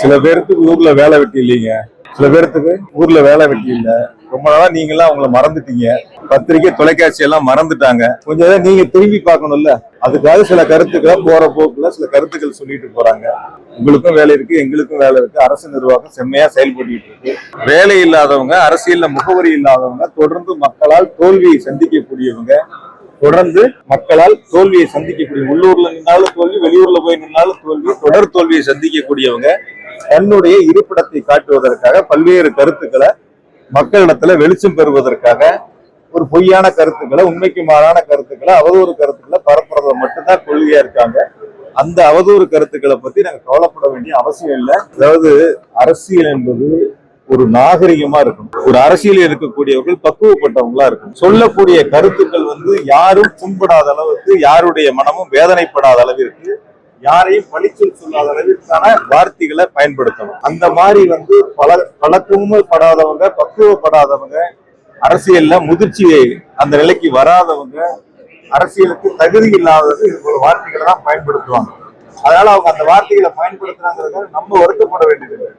சில பேருக்கு ஊர்ல வேலை வெட்டி இல்லைங்க. சில பேர்த்துக்கு ஊர்ல வேலை வெட்டி இல்ல. ரொம்ப நாளா நீங்க எல்லாம் அவங்கள மறந்துட்டீங்க. பத்திரிக்கை தொலைக்காட்சி எல்லாம் மறந்துட்டாங்க. கொஞ்சம் நீங்க திரும்பி பார்க்கணும்ல. அதுக்காக சில கருத்துக்களை போற போக்குல சில கருத்துக்கள் சொல்லிட்டு போறாங்க. உங்களுக்கும் வேலை இருக்கு எங்களுக்கும் வேலை இருக்கு. அரசு நிர்வாகம் செம்மையா செயல்பட்டு இருக்கு. வேலை இல்லாதவங்க அரசியல்ல முகவரி இல்லாதவங்க தொடர்ந்து மக்களால் தோல்வியை சந்திக்கக்கூடியவங்க தொடர்ந்து மக்களால் தோல்வியை சந்திக்கக்கூடிய உள்ளூர்ல நின்னாலும் தோல்வி வெளியூர்ல போய் நின்னாலும் தோல்வி தொடர் தோல்வியை சந்திக்கக்கூடியவங்க தன்னுடைய இருப்பிடத்தை காட்டுவதற்காக பல்வேறு கருத்துக்களை மக்களிடத்துல வெளிச்சம் பெறுவதற்காக ஒரு பொய்யான கருத்துக்களை உண்மைக்கு மாறான கருத்துக்களை அவதூறு கருத்துக்களை பரப்புறத மட்டும்தான் கொள்கையா இருக்காங்க. அந்த அவதூறு கருத்துக்களை பத்தி நாங்க கவலைப்பட வேண்டிய அவசியம் இல்லை. அதாவது அரசியல் என்பது ஒரு நாகரிகமா இருக்கும் ஒரு அரசியல் இருக்கக்கூடியவர்கள் பக்குவப்பட்டவங்களா இருக்கும் சொல்லக்கூடிய கருத்துக்கள் வந்து யாரும் புண்படாத அளவுக்கு யாருடைய மனமும் வேதனைப்படாத அளவிற்கு யாரையும் பழிச்சொல் சொல்லாத அளவிற்கான வார்த்தைகளை பயன்படுத்தணும். அந்த மாதிரி வந்து பல பழக்கமும் படாதவங்க பக்குவப்படாதவங்க அரசியல்ல முதிர்ச்சி அந்த நிலைக்கு வராதவங்க அரசியலுக்கு தகுதி இல்லாதது இது வார்த்தைகளை தான் பயன்படுத்துவாங்க. அதனால அவங்க அந்த வார்த்தைகளை பயன்படுத்துறாங்கிறத நம்ம வருத்தப்பட வேண்டியது